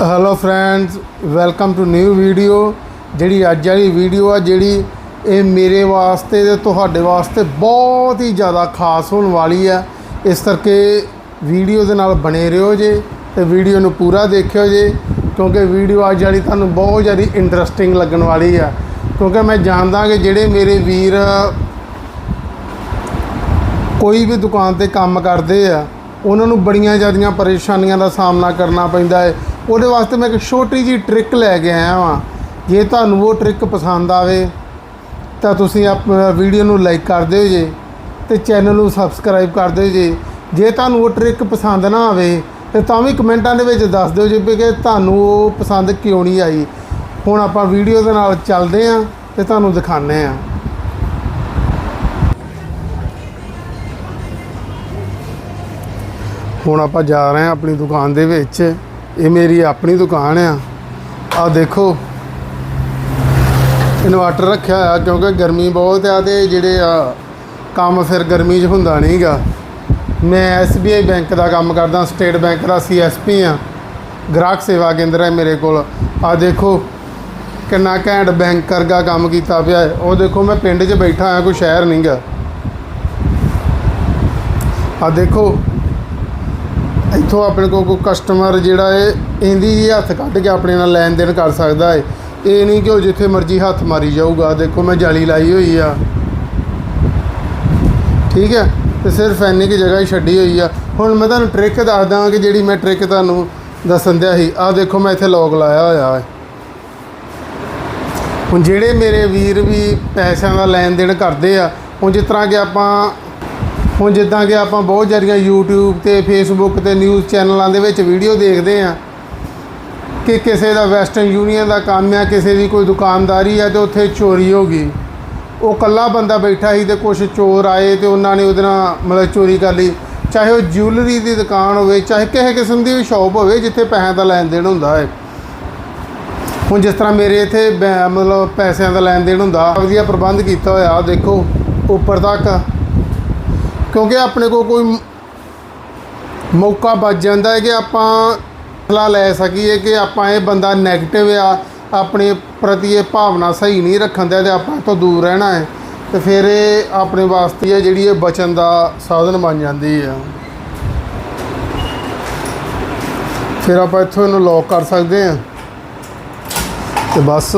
Hello friends welcome to new video ਜਿਹੜੀ ਅੱਜ ਵਾਲੀ ਵੀਡੀਓ ਆ, ਜਿਹੜੀ ਇਹ ਮੇਰੇ ਵਾਸਤੇ ਤੇ ਤੁਹਾਡੇ ਵਾਸਤੇ ਬਹੁਤ ਹੀ ਜ਼ਿਆਦਾ ਖਾਸ ਹੋਣ ਵਾਲੀ ਆ। ਇਸ ਕਰਕੇ ਵੀਡੀਓ ਦੇ ਨਾਲ ਬਣੇ ਰਹੋ ਜੇ ਤੇ ਵੀਡੀਓ ਨੂੰ ਪੂਰਾ ਦੇਖਿਓ ਜੇ, ਕਿਉਂਕਿ ਵੀਡੀਓ ਅੱਜ ਵਾਲੀ ਤੁਹਾਨੂੰ ਬਹੁਤ ਜ਼ਿਆਦਾ ਇੰਟਰਸਟਿੰਗ ਲੱਗਣ ਵਾਲੀ ਆ। ਕਿਉਂਕਿ ਮੈਂ ਜਾਣਦਾ ਕਿ ਜਿਹੜੇ ਮੇਰੇ ਵੀਰ ਕੋਈ ਵੀ ਦੁਕਾਨ ਤੇ ਕੰਮ ਕਰਦੇ ਆ, ਉਹਨਾਂ ਨੂੰ ਬੜੀਆਂ ਜ਼ਿਆਦੀਆਂ ਪਰੇਸ਼ਾਨੀਆਂ ਦਾ ਸਾਹਮਣਾ ਕਰਨਾ ਪੈਂਦਾ ਹੈ ਉਹਦੇ ਵਾਸਤੇ ਮੈਂ ਇੱਕ ਛੋਟੀ ਜੀ ਟ੍ਰਿਕ ਲੈ ਕੇ ਆਇਆ ਵਾਂ। ਜੇ ਤੁਹਾਨੂੰ ਉਹ ਟ੍ਰਿਕ ਪਸੰਦ ਆਵੇ, ਤਾਂ ਤੁਸੀਂ ਆਪਣਾ ਵੀਡੀਓ ਨੂੰ ਲਾਈਕ ਕਰ ਦਿਓ ਜੇ ਤੇ ਚੈਨਲ ਨੂੰ ਸਬਸਕ੍ਰਾਈਬ ਕਰ ਦਿਓ ਜੇ। ਜੇ ਤੁਹਾਨੂੰ ਉਹ ਟ੍ਰਿਕ ਪਸੰਦ ਨਾ ਆਵੇ, ਤੇ ਤਾਂ ਵੀ ਕਮੈਂਟਾਂ ਦੇ ਵਿੱਚ ਦੱਸ ਦਿਓ ਜੇ ਵੀ ਕਿ ਤੁਹਾਨੂੰ ਉਹ ਪਸੰਦ ਕਿਉਂ ਨਹੀਂ ਆਈ। ਹੁਣ ਆਪਾਂ ਵੀਡੀਓ ਦੇ ਨਾਲ ਚੱਲਦੇ ਆਂ ਤੇ ਤੁਹਾਨੂੰ ਦਿਖਾਉਂਦੇ ਆਂ ਹੁਣ ਆਪਾਂ ਜਾ ਰਹੇ ਹਾਂ ਆਪਣੀ ਦੁਕਾਨ ਦੇ ਵਿੱਚ। ਇਹ ਮੇਰੀ ਆਪਣੀ ਦੁਕਾਨ ਆ। ਆ ਦੇਖੋ। ਇਨਵਰਟਰ ਰੱਖਿਆ ਆ ਕਿਉਂਕਿ ਗਰਮੀ ਬਹੁਤ ਆ ਤੇ ਜਿਹੜੇ ਆ ਕੰਮ ਫਿਰ ਗਰਮੀ 'ਚ ਹੁੰਦਾ ਨਹੀਂਗਾ। ਮੈਂ SBI ਬੈਂਕ ਦਾ ਕੰਮ ਕਰਦਾ, ਸਟੇਟ ਬੈਂਕ ਦਾ CSP ਆ। ਗ੍ਰਾਹਕ ਸੇਵਾ ਕੇਂਦਰ ਹੈ ਮੇਰੇ ਕੋਲ। ਆ ਦੇਖੋ, ਕਿੰਨਾ ਘੈਂਟ ਬੈਂਕਰ ਦਾ ਕੰਮ ਕੀਤਾ ਪਿਆ ਹੈ। ਉਹ ਦੇਖੋ, ਮੈਂ ਪਿੰਡ 'ਚ ਬੈਠਾ ਆ ਕੋਈ ਸ਼ਹਿਰ ਨਹੀਂਗਾ। ਆ ਦੇਖੋ ਇੱਥੋਂ ਆਪਣੇ ਕੋਲ ਕੋਈ ਕਸਟਮਰ ਜਿਹੜਾ ਹੈ ਇਹਦੀ ਜੀ ਹੱਥ ਕੱਢ ਕੇ ਆਪਣੇ ਨਾਲ ਲੈਣ ਦੇਣ ਕਰ ਸਕਦਾ ਹੈ ਇਹ ਨਹੀਂ ਕਿ ਉਹ ਜਿੱਥੇ ਮਰਜ਼ੀ ਹੱਥ ਮਾਰੀ ਜਾਊਗਾ। ਦੇਖੋ, ਮੈਂ ਜਾਲੀ ਲਾਈ ਹੋਈ ਆ। ਠੀਕ ਹੈ? ਤੇ ਸਿਰਫ ਇੰਨੀ ਕਿ ਜਗ੍ਹਾ ਹੀ ਛੱਡੀ ਹੋਈ ਆ। ਹੁਣ ਮੈਂ ਤੁਹਾਨੂੰ ਟ੍ਰਿਕ ਦੱਸਦਾ ਕਿ ਜਿਹੜੀ ਮੈਂ ਟ੍ਰਿਕ ਤੁਹਾਨੂੰ ਦੱਸਣ ਦਿਆ ਸੀ। ਆਹ ਦੇਖੋ, ਮੈਂ ਇੱਥੇ ਲੋਕ ਲਾਇਆ ਹੋਇਆ ਹੈ ਹੁਣ ਜਿਹੜੇ ਮੇਰੇ ਵੀਰ ਵੀ ਪੈਸਿਆਂ ਦਾ ਲੈਣ ਦੇਣ ਕਰਦੇ ਆ, ਹੁਣ ਜਿਸ ਤਰ੍ਹਾਂ ਕਿ ਆਪਾਂ ਹੁਣ ਜਿੱਦਾਂ ਕਿ ਆਪਾਂ ਬਹੁਤ ਜ਼ਿਆਦੀਆਂ YouTube ਤੇ Facebook ਤੇ ਨਿਊਜ਼ ਚੈਨਲਾਂ ਦੇ ਵਿੱਚ ਵੀਡੀਓ ਦੇਖਦੇ ਆ ਕਿ ਕਿਸੇ ਦਾ ਵੈਸਟਰਨ ਯੂਨੀਅਨ ਦਾ ਕੰਮ ਆ, ਕਿਸੇ ਦੀ ਕੋਈ ਦੁਕਾਨਦਾਰੀ ਆ ਤੇ ਉੱਥੇ ਚੋਰੀ ਹੋ ਗਈ। ਉਹ ਕੱਲਾ ਬੰਦਾ ਬੈਠਾ ਸੀ ਤੇ ਕੁਝ ਚੋਰ ਆਏ ਤੇ ਉਹਨਾਂ ਨੇ ਉਹਦੇ ਨਾਲ ਮਤਲਬ ਚੋਰੀ ਕਰ ਲਈ। ਚਾਹੇ ਉਹ ਜਿਊਲਰੀ ਦੀ ਦੁਕਾਨ ਹੋਵੇ, ਚਾਹੇ ਕਿਸੇ ਕਿਸਮ ਦੀ ਵੀ ਸ਼ਾਪ ਹੋਵੇ ਜਿੱਥੇ ਪੈਸਿਆਂ ਦਾ ਲੈਣ ਦੇਣ ਹੁੰਦਾ ਹੈ ਹੁਣ ਜਿਸ ਤਰ੍ਹਾਂ ਮੇਰੇ ਇੱਥੇ ਬੈ- ਮਤਲਬ ਪੈਸਿਆਂ ਦਾ ਲੈਣ ਦੇਣ ਹੁੰਦਾ ਵਧੀਆ ਪ੍ਰਬੰਧ ਕੀਤਾ ਹੋਇਆ ਦੇਖੋ, ਉੱਪਰ ਤੱਕ। ਕਿਉਂਕਿ ਆਪਣੇ ਕੋਲ ਕੋਈ ਮੌਕਾ ਬਚ ਜਾਂਦਾ ਹੈ ਕਿ ਆਪਾਂ ਫਲਾ ਲੈ ਸਕੀਏ ਕਿ ਆਪਾਂ ਇਹ ਬੰਦਾ 네ਗੇਟਿਵ ਆ, ਆਪਣੇ ਪ੍ਰਤੀ ਇਹ ਭਾਵਨਾ ਸਹੀ ਨਹੀਂ ਰੱਖਣ ਦਾ ਤੇ ਆਪਾਂ ਇਹ ਤੋਂ ਦੂਰ ਰਹਿਣਾ ਹੈ। ਤੇ ਫਿਰ ਇਹ ਆਪਣੇ ਵਾਸਤੇ ਹੈ ਜਿਹੜੀ ਇਹ ਬਚਨ ਦਾ ਸਾਧਨ ਬਣ ਜਾਂਦੀ ਆ। ਫਿਰ ਆਪਾਂ ਇੱਥੋਂ ਇਹਨੂੰ ਲੌਕ ਕਰ ਸਕਦੇ ਹਾਂ। ਤੇ ਬਸ,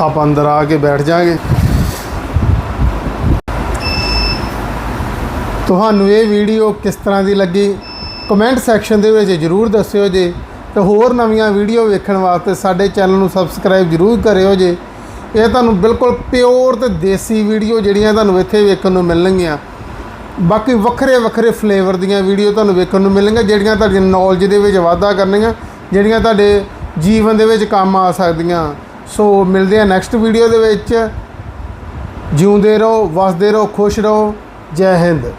ਆਪਾਂ ਅੰਦਰ ਆ ਕੇ ਬੈਠ ਜਾਾਂਗੇ। ਤੁਹਾਨੂੰ ਇਹ ਵੀਡੀਓ ਕਿਸ ਤਰ੍ਹਾਂ ਦੀ ਲੱਗੀ? ਕਮੈਂਟ ਸੈਕਸ਼ਨ ਦੇ ਵਿੱਚ ਜਰੂਰ ਦੱਸਿਓ ਜੇ। ਤੇ ਹੋਰ ਨਵੀਆਂ ਵੀਡੀਓ ਵੇਖਣ ਵਾਸਤੇ ਸਾਡੇ ਚੈਨਲ ਨੂੰ ਸਬਸਕ੍ਰਾਈਬ ਜਰੂਰ ਕਰਿਓ ਜੇ। ਇਹ ਤੁਹਾਨੂੰ ਬਿਲਕੁਲ ਪਿਓਰ ਤੇ ਦੇਸੀ ਵੀਡੀਓ ਜਿਹੜੀਆਂ ਤੁਹਾਨੂੰ ਇੱਥੇ ਵੇਖਣ ਨੂੰ ਮਿਲਣਗੀਆਂ। ਬਾਕੀ ਵੱਖਰੇ ਵੱਖਰੇ ਫਲੇਵਰ ਦੀਆਂ ਵੀਡੀਓ ਤੁਹਾਨੂੰ ਵੇਖਣ ਨੂੰ ਮਿਲਣਗੀਆਂ, ਜਿਹੜੀਆਂ ਤੁਹਾਡੀ ਨੌਲੇਜ ਦੇ ਵਿੱਚ ਵਾਧਾ ਕਰਨਗੀਆਂ, ਜਿਹੜੀਆਂ ਤੁਹਾਡੇ ਜੀਵਨ ਦੇ ਵਿੱਚ ਕੰਮ ਆ ਸਕਦੀਆਂ। ਸੋ ਮਿਲਦੇ ਆ ਨੈਕਸਟ ਵੀਡੀਓ ਦੇ ਵਿੱਚ। ਜਿਉਂਦੇ ਰਹੋ, ਵਸਦੇ ਰਹੋ, ਖੁਸ਼ ਰਹੋ। ਜੈ ਹਿੰਦ।